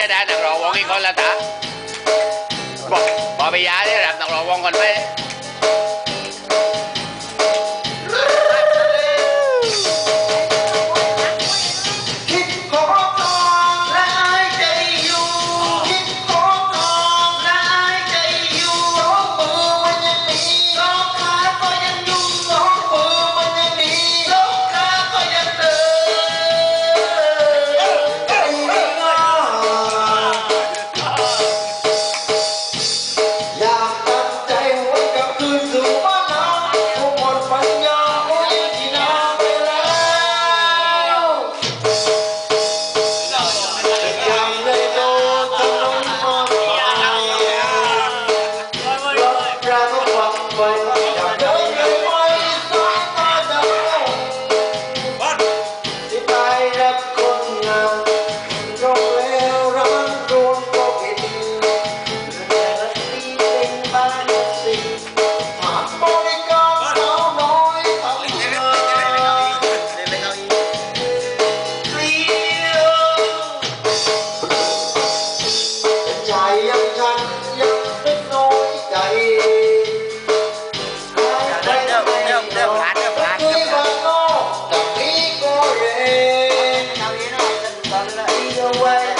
จะได้นักร้องวงอีกคนละตาบอกบอกไปยาได้รับนักร้องวงคนไหม Bye. away.